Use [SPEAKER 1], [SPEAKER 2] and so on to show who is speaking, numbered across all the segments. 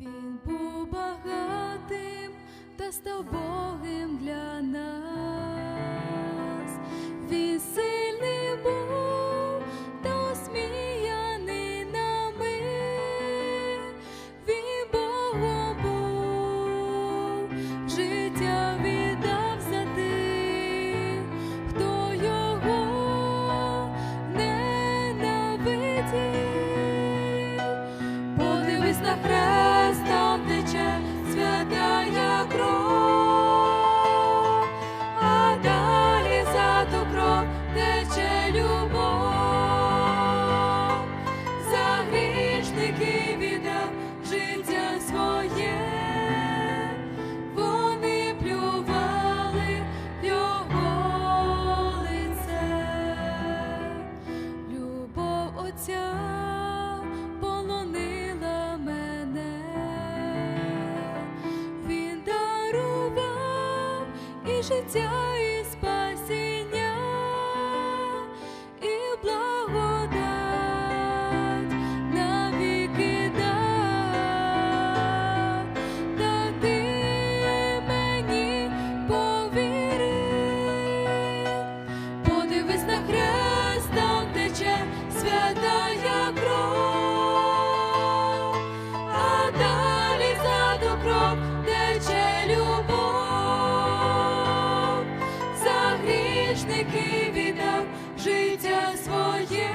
[SPEAKER 1] Він був багатим та став Богим для. І життя, і спасіння, і благодать навіки дав, та ти мені повірив. Подивись на хрест, там тече святая кров, а далі за кров грішники віддав життя своє,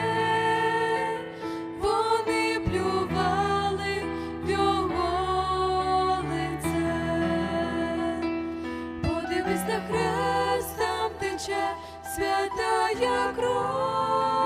[SPEAKER 1] вони плювали в його лице. Подивись на хрест, там тече святая кров,